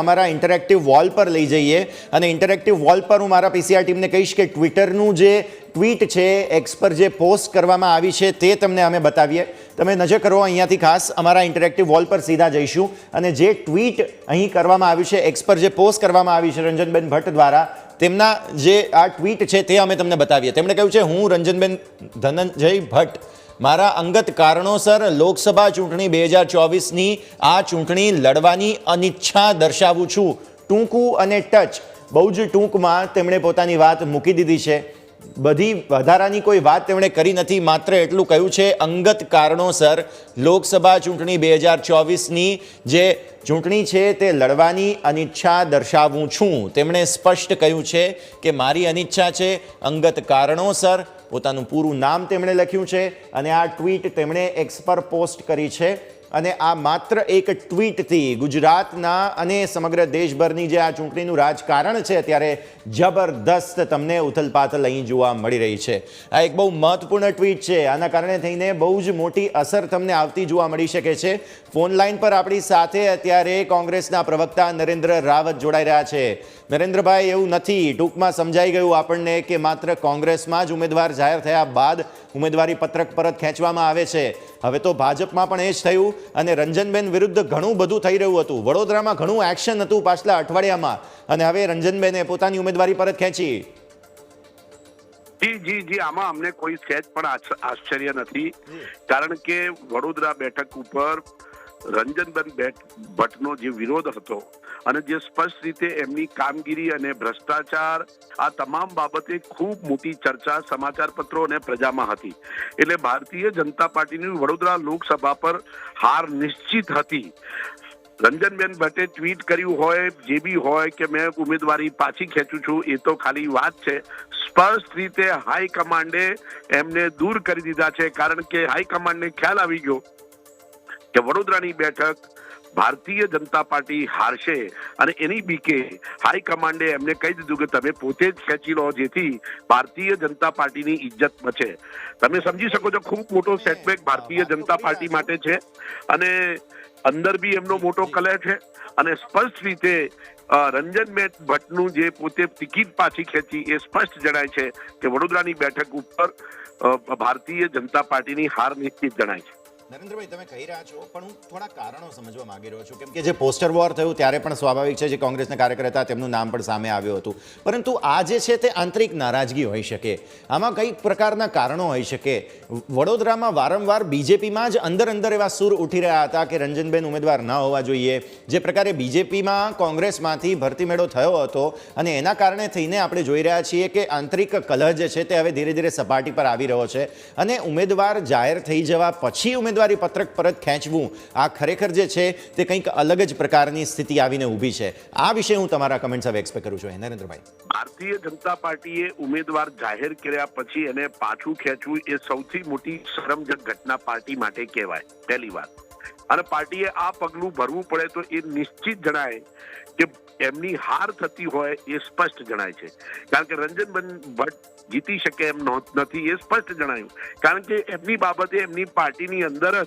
અમારા interactive wall પર લઈ જઈએ. અને ઇન્ટરેક્ટિવ વોલ પર હું મારા પીસીઆર ટીમને કહીશ કે ટ્વિટરનું જે ટ્વીટ છે એક્સ પર જે પોસ્ટ કરવામાં આવી છે, તે તમને અમે બતાવીએ. તમે નજર કરો અહીંયાથી ખાસ, અમારા ઇન્ટરેક્ટિવ વોલ પર સીધા જઈશું. અને જે ટ્વીટ અહીં કરવામાં આવ્યું છે એક્સ પર જે પોસ્ટ કરવામાં આવી છે, રંજનબેન ભટ્ટ દ્વારા, તેમના જે આ ટ્વીટ છે, તે અમે તમને બતાવીએ. તેમણે કહ્યું છે, હું રંજનબેન ધનંજય ભટ્ટ મારા અંગત કારણોસર લોકસભા ચૂંટણી બે હજાર ચોવીસની આ ચૂંટણી લડવાની અનિચ્છા દર્શાવું છું. ટૂંકું અને ટચ, બહુ જ ટૂંકમાં તેમણે પોતાની વાત મૂકી દીધી છે. બધી વધારાની કોઈ વાત તેમણે કરી નથી, માત્ર એટલું કહ્યું છે, અંગત કારણોસર લોકસભા ચૂંટણી બે હજાર ચોવીસની જે ચૂંટણી છે તે લડવાની અનિચ્છા દર્શાવું છું. તેમણે સ્પષ્ટ કહ્યું છે કે મારી અનિચ્છા છે અંગત કારણોસર પોતાનું પૂરું નામ તેમણે લખ્યું છે અને આ ટ્વીટ તેમણે એક્સ પર પોસ્ટ કરી છે. અને આ માત્ર એક ટ્વીટથી ગુજરાતના અને સમગ્ર દેશભરની જે આ ચૂંટણીનું રાજકારણ છે અત્યારે જબરદસ્ત તમને ઉથલપાથલ અહીં જોવા મળી રહી છે. આ એક બહુ મહત્વપૂર્ણ ટ્વીટ છે. આના કારણે થઈને બહુ જ મોટી અસર તમને આવતી જોવા મળી શકે છે. ફોન લાઈન પર આપણી સાથે અત્યારે કોંગ્રેસના પ્રવક્તા નરેન્દ્ર રાવત જોડાઈ રહ્યા છે. નરેન્દ્રભાઈ, એવું નથી. ટૂંકમાં સમજાઈ ગયું આપણને કે માત્ર કોંગ્રેસમાં જ ઉમેદવાર જાહેર થયા બાદ ઉમેદવારી પત્રક પરત ખેંચવામાં આવે છે. હવે તો ભાજપમાં પણ એ જ થયું અને રંજનબેન વિરુદ્ધ ઘણું બધું થઈ રહ્યું હતું. વડોદરામાં ઘણું એક્શન હતું પાછલા અઠવાડિયામાં. અને હવે રંજનબેને પોતાની ઉમેદવારી પરત ખેંચી. જી જી જી. આમાં અમને કોઈ સહેજ પણ આશ્ચર્ય નથી. કારણ કે વડોદરા બેઠક ઉપર રંજનબેન ભટ્ટનો જે વિરોધ હતો અને જે સ્પષ્ટ રીતે એમની કામગીરી અને ભ્રષ્ટાચાર, આ તમામ બાબતે ખૂબ મોટી ચર્ચા સમાચાર પત્રો અને પ્રજામાં હતી. એટલે ભારતીય જનતા પાર્ટીની વડોદરા લોકસભા પર હાર નિશ્ચિત હતી. રંજનબેન ભટ્ટે ટ્વીટ કર્યું હોય, જે બી હોય કે મેં ઉમેદવારી પાછી ખેંચું છું, એ તો ખાલી વાત છે. સ્પષ્ટ રીતે હાઈકમાન્ડે એમને દૂર કરી દીધા છે, કારણ કે હાઈકમાન્ડને ખ્યાલ આવી ગયો કે વડોદરાની બેઠક ભારતીય જનતા પાર્ટી હારશે અને એની બીકે હાઈકમાન્ડે એમને કહી દીધું કે તમે પોતે જ ખેંચી લો જેથી ભારતીય જનતા પાર્ટીની ઇજ્જત બચે. તમે સમજી શકો છો, ખૂબ મોટો સેટબેક ભારતીય જનતા પાર્ટી માટે છે અને અંદર બી એમનો મોટો કલર છે અને સ્પષ્ટ રીતે રંજન મેટ ભટ્ટનું જે પોતે ટિકિટ પાછી ખેંચી એ સ્પષ્ટ જણાય છે કે વડોદરાની બેઠક ઉપર ભારતીય જનતા પાર્ટીની હાર નિશ્ચિત જણાય છે. નરેન્દ્રભાઈ, તમે કહી રહ્યા છો, પણ હું થોડા કારણો સમજવા માંગી રહ્યો છું. કેમ કે જે પોસ્ટર વોર થયું ત્યારે પણ સ્વાભાવિક છે, જે કોંગ્રેસના કાર્યકર હતા તેમનું નામ પણ સામે આવ્યું હતું. પરંતુ આ જે છે તે આંતરિક નારાજગી હોઈ શકે. આમાં કઈ પ્રકારના કારણો હોઈ શકે. વડોદરામાં વારંવાર બીજેપીમાં જ અંદર અંદર એવા સૂર ઉઠી રહ્યા હતા કે રંજનબેન ઉમેદવાર ન હોવા જોઈએ. જે પ્રકારે બીજેપીમાં કોંગ્રેસમાંથી ભરતી મેળો થયો હતો અને એના કારણે થઈને આપણે જોઈ રહ્યા છીએ કે આંતરિક કલહ જે છે તે હવે ધીરે ધીરે સપાટી પર આવી રહ્યો છે. અને ઉમેદવાર જાહેર થઈ જવા પછી ઉમેદવારી પત્રક પરત ખેંચવું. આ ખરેખર જે છે, તે કંઈક અલગ જ પ્રકારની સ્થિતિ આવીને ઊભી છે. આ વિશે હું તમારા કમેન્ટ્સ હવે એક્સપેક્ટ કરું છું. નરેન્દ્રભાઈ. ભારતીય જનતા પાર્ટીએ ઉમેદવાર જાહેર કર્યા પછી એને પાછું ખેંચવું એ સૌથી મોટી શરમજનક ઘટના પાર્ટી માટે કહેવાય. પહેલી વાત. અને પાર્ટીએ આ પગલું ભરવું પડે તો એ નિશ્ચિત જણાય કે એમની હાર થતી હોય એ સ્પષ્ટ જણાય છે. કારણ કે રંજનબેન ભટ્ટ જીતી શકે એમ નથી એ સ્પષ્ટ જણાયું. કારણ કે એમની બાબતે એમની પાર્ટીની અંદર જ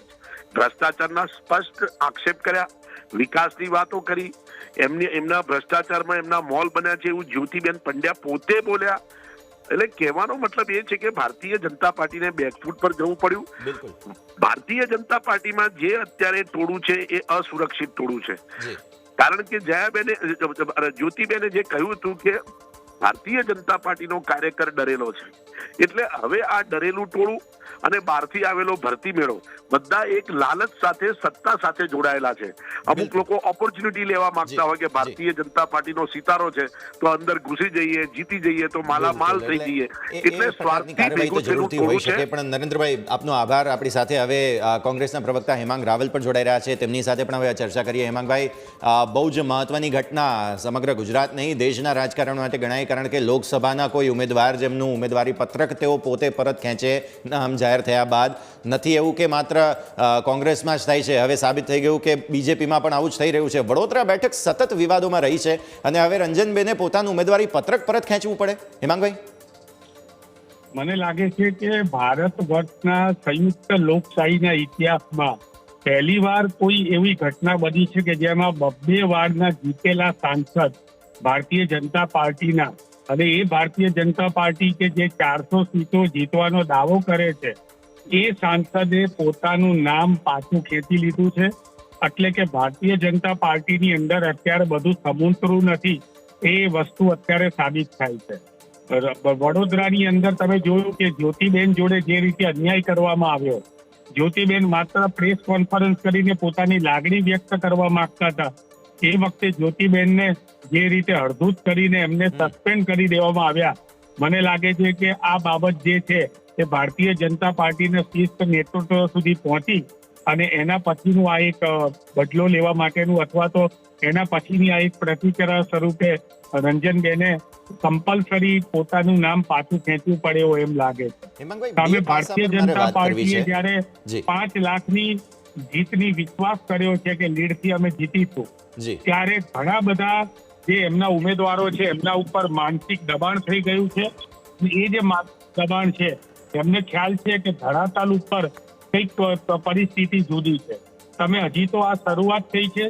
ભ્રષ્ટાચારના સ્પષ્ટ આક્ષેપ કર્યા, વિકાસની વાતો કરી, એમની, એમના ભ્રષ્ટાચારમાં એમના મોલ બન્યા છે એવું જ્યોતિબેન પંડ્યા પોતે બોલ્યા એટલે કહેવાનો મતલબ એ છે કે ભારતીય જનતા પાર્ટીને બેકફૂટ પર જવું પડ્યું. ભારતીય જનતા પાર્ટીમાં જે અત્યારે ટોળું છે એ અસુરક્ષિત ટોળું છે. કારણ કે જયાબેને જ્યોતિબેને જે કહ્યું હતું કે ભારતીય જનતા પાર્ટીનો કાર્યકર ડરેલો છે. એટલે હવે આ ડરેલું ટોળું અને બહારથી આવેલો ભરતી મેળો. બધા એક લાલચ સાથે સત્તા સાથે જોડાયેલા છે. અમુક લોકો ઓપોર્ચ્યુનિટી લેવા માંગતા હોય કે ભારતીય જનતા પાર્ટીનો સિતારો છે તો અંદર ઘૂસી જઈએ જીતી જઈએ તો માલામાલ થઈ જઈએ. એટલે સ્વાર્થી ભેગું થયેલું છે. પણ નરેન્દ્રભાઈ આપનો આભાર. આપણી સાથે હવે કોંગ્રેસના પ્રવક્તા હેમાંગ રાવલ પણ જોડાઈ રહ્યા છે. તેમની સાથે પણ હવે ચર્ચા કરીએ. હેમાંગભાઈ બહુ જ મહત્વની ઘટના સમગ્ર ગુજરાત નહીં દેશના રાજકારણ માટે ગણાય કારણ કે લોકસભાના કોઈ ઉમેદવાર જેમનું ઉમેદવારી પત્રક તેઓ પોતે પરત ખેંચે નામ જાહેર થયા બાદ નથી એવું કે માત્ર કોંગ્રેસમાં જ થાય છે. હવે સાબિત થઈ ગયું કે બીજેપીમાં પણ આવું જ થઈ રહ્યું છે. વડોદરા બેઠક સતત વિવાદોમાં રહી છે અને હવે રંજનબેને પોતાનું ઉમેદવારી પત્રક પરત ખેંચવું પડે. હેમાંગભાઈ? મને લાગે છે કે ભારત વર્ષના સંયુક્ત લોકશાહીના ઇતિહાસમાં પહેલી વાર કોઈ એવી ઘટના બની છે કે જેમાં બબ્બે વારના જીતેલા સાંસદ ભારતીય જનતા પાર્ટીના અને એ ભારતીય જનતા પાર્ટી કે જે ચારસો સીટો જીતવાનો દાવો કરે છે, એ સાંસદે પોતાનું નામ પાછું ખેંચી લીધું છે. એટલે કે ભારતીય જનતા પાર્ટીની અંદર અત્યારે બધું સમુતરું નથી, એ વસ્તુ અત્યારે સાબિત થાય છે. વડોદરાની અંદર તમે જોયું કે જ્યોતિબેન જોડે જે રીતે અન્યાય કરવામાં આવ્યો, જ્યોતિબેન માત્ર પ્રેસ કોન્ફરન્સ કરીને પોતાની લાગણી વ્યક્ત કરવા માંગતા હતા એ વખતે જ્યોતિબેનને જે રીતે હળધૂત કરીને એમને સસ્પેન્ડ કરી દેવામાં આવ્યા મને લાગે છે કે આ બાબત જે છે એ ભારતીય જનતા પાર્ટીના શિસ્ત નેતૃત્વ સુધી પહોંચી અને એના પછીનું આ એક બદલો લેવા માટેનું અથવા તો એના પછીની આ એક પ્રતિક્રિયા સ્વરૂપે રંજનબેને કમ્પલસરી પોતાનું નામ પાછું ખેંચવું પડે એવું એમ લાગે છે. સામે ભારતીય જનતા પાર્ટીએ જયારે. પાંચ લાખની જીતની વિશ્વાસ કર્યો છે કે લીડથી અમે જીતીશું. ત્યારે ઘણા બધા જે એમના ઉમેદવારો છે એમના ઉપર માનસિક દબાણ થઈ ગયું છે. એ જે દબાણ છે એમને ખ્યાલ છે કે ધરાતાલ ઉપર કંઈક પરિસ્થિતિ જુદી છે. તમે હજી તો આ શરૂઆત થઈ છે.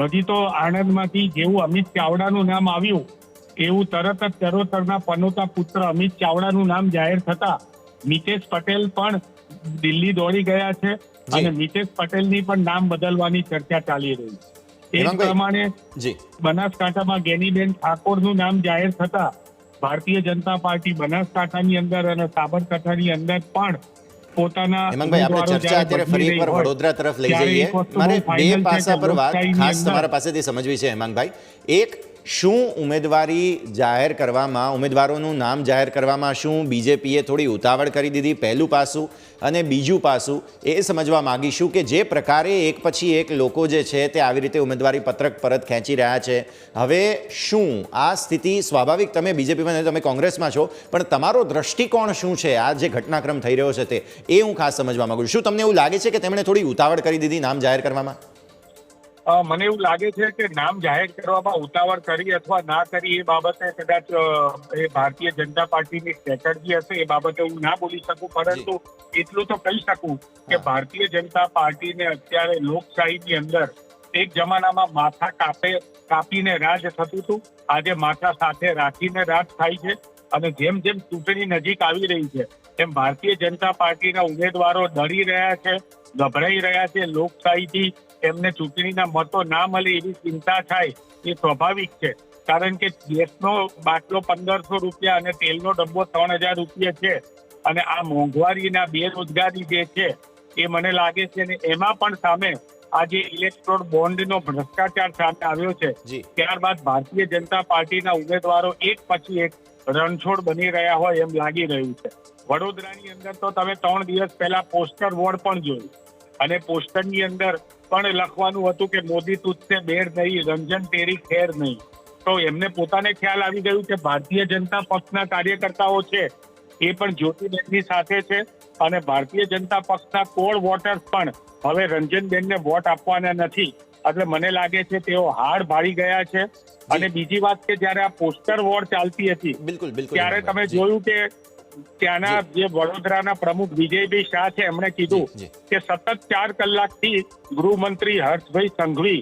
હજી તો આણંદમાંથી જેવું અમિત ચાવડાનું નામ આવ્યું એવું તરત જ ચરોતરના પનોતા પુત્ર અમિત ચાવડાનું નામ જાહેર થતા મિતેશ પટેલ પણ દિલ્હી દોડી ગયા છે. અને નીતેશ પટેલની પણ નામ બદલવાની ચર્ચા ચાલી રહી છે. એ પ્રમાણે બનાસકાંઠામાં ગેનીબેન ઠાકોરનું નામ જાહેર થતા ભારતીય જનતા પાર્ટી બનાસકાંઠાની અંદર અને સાબરકાંઠાની અંદર પણ પોતાના હેમાંગભાઈ આપણે ચર્ચા અત્યારે ફરી એકવાર વડોદરા તરફ લઈ જઈએ. મારે બે પાસા પર વાત ખાસ તમારા પાસેથી સમજવી છે હેમાંગભાઈ એક શું ઉમેદવારી જાહેર કરવામાં, ઉમેદવારોનું નામ જાહેર કરવામાં શું? બીજેપીએ થોડી ઉતાવળ કરી દીધી પહેલું પાસું અને બીજું પાસું. એ સમજવા માંગીશું કે જે પ્રકારે એક પછી એક લોકો જે છે તે આવી રીતે ઉમેદવારી પત્રક પરત ખેંચી રહ્યા છે. હવે શું? આ સ્થિતિ સ્વાભાવિક તમે બીજેપીમાં તમે કોંગ્રેસમાં છો, પણ તમારો દ્રષ્ટિકોણ શું છે? આ જે ઘટનાક્રમ થઈ રહ્યો છે તે, એ હું ખાસ સમજવા માગું છું. શું તમને એવું લાગે છે કે તેમણે થોડી ઉતાવળ કરી દીધી નામ જાહેર કરવામાં? મને એવું લાગે છે કે નામ જાહેર કરવામાં ઉતાવળ કરી અથવા ના કરી એ બાબતે કદાચ એ ભારતીય જનતા પાર્ટીની સ્ટ્રેટર્જી હશે એ બાબતે હું ના બોલી શકું. પરંતુ એટલું તો કહી શકું કે ભારતીય જનતા પાર્ટીને અત્યારે લોકશાહીની અંદર એક જમાનામાં માથા કાપે કાપીને રાજ થતું હતું. આજે માથા સાથે રાખીને રાજ થાય છે. અને જેમ જેમ ચૂંટણી નજીક આવી રહી છે તેમ ભારતીય જનતા પાર્ટીના ઉમેદવારો ડરી રહ્યા છે ગભરાઈ રહ્યા છે લોકશાહીથી એમને ચૂંટણીના મતો ના મળે એવી ચિંતા થાય એ સ્વાભાવિક છે. કારણ કે ગેસનો બાટલો પંદરસો રૂપિયા અને તેલનો ડબ્બો ત્રણ હજાર રૂપિયા છે અને આ મોંઘવારીના બેરોજગારી જે છે એ મને લાગે છે અને એમાં પણ સામે આ જે ઇલેક્ટ્રોડ બોન્ડનો ભ્રષ્ટાચાર સામે આવ્યો છે. ત્યારબાદ ભારતીય જનતા પાર્ટીના ઉમેદવારો એક પછી એક રણછોડ બની રહ્યા હોય એમ લાગી રહ્યું છે. વડોદરાની અંદર તો તમે ત્રણ દિવસ પહેલા પોસ્ટર વોર્ડ પણ જોયું. અને પોસ્ટરની અંદર પણ લખવાનું હતું કે મોદી તુજસે બેર નહીં, રંજન તેરી ખેર નહીં. તો એમને પોતાને ખ્યાલ આવી ગયું કે ભારતીય જનતા પક્ષના કાર્યકર્તાઓ છે, એ પણ જ્યોતિબેનની સાથે છે. અને ભારતીય જનતા પક્ષના કોર વોટર્સ પણ હવે રંજનબેનને વોટ આપવાના નથી. એટલે મને લાગે છે તેઓ હાર ભાળી ગયા છે. અને બીજી વાત કે જ્યારે આ પોસ્ટર વોર ચાલતી હતી બિલકુલ બિલકુલ ત્યારે તમે જોયું કે ત્યાંના જે. વડોદરાના પ્રમુખ વિજયભાઈ શાહ છે એમણે કીધું. કે સતત ચાર કલાકથી ગૃહમંત્રી હર્ષભાઈ સંઘવી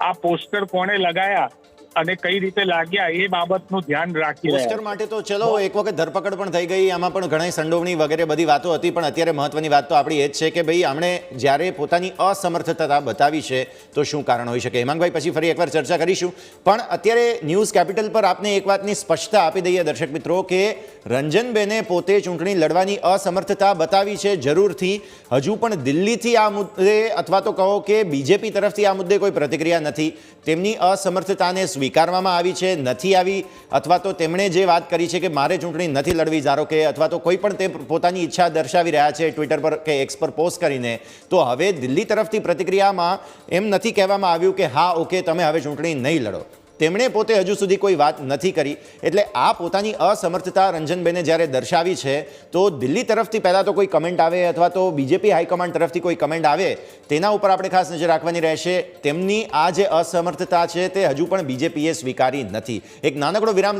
આ પોસ્ટર કોણે લગાયા? અને કઈ રીતે લાગ્યા એ બાબતનું ધ્યાન રાખી પોસ્ટર માટે તો ચલો એક વખત ધરપકડ પણ થઈ ગઈ. આમાં પણ ઘણી સંડોવણી વગેરે બધી વાતો હતી પણ અત્યારે મહત્વની વાત તો આપણી એ જ છે કે ભાઈ આમણે જ્યારે પોતાની અસમર્થતા બતાવી છે તો શું કારણ હોઈ શકે? હેમાંગભાઈ પછી ફરી એકવાર ચર્ચા કરીશું. પણ અત્યારે ન્યૂઝ કેપિટલ પર આપને એક વાતની સ્પષ્ટતા આપી દઈએ દર્શક મિત્રો કે રંજનબેને પોતે ચૂંટણી લડવાની અસમર્થતા બતાવી છે જરૂરથી. હજુ પણ દિલ્હીથી આ મુદ્દે અથવા તો કહો કે બીજેપી તરફથી આ મુદ્દે કોઈ પ્રતિક્રિયા નથી. તેમની અસમર્થતાને સ્વીકારવામાં આવી છે, નથી આવી, અથવા તો તેમણે જે વાત કરી છે કે મારે ચૂંટણી નથી લડવી, ધારો કે, અથવા તો કોઈ પણ તે પોતાની ઈચ્છા દર્શાવી રહ્યા છે, ટ્વિટર પર કે એક્સ પર પોસ્ટ કરીને, તો હવે દિલ્હી તરફથી પ્રતિક્રિયામાં એમ નથી કહેવામાં આવ્યું કે હા, ઓકે, તમે હવે ચૂંટણી નહીં લડો. તેમણે પોતે હજુ સુધી કોઈ વાત નથી કરી. એટલે આ પોતાની અસમર્થતા રંજનબેને જ્યારે દર્શાવી છે, તો દિલ્હી તરફથી પહેલાં તો કોઈ કમેન્ટ આવે અથવા તો બીજેપી હાઈકમાન્ડ તરફથી કોઈ કમેન્ટ આવે, તેના ઉપર આપણે ખાસ નજર રાખવાની રહેશે. તેમની આ જે અસમર્થતા છે, તે હજુ પણ બીજેપીએ સ્વીકારી નથી. એક નાનકડો વિરામ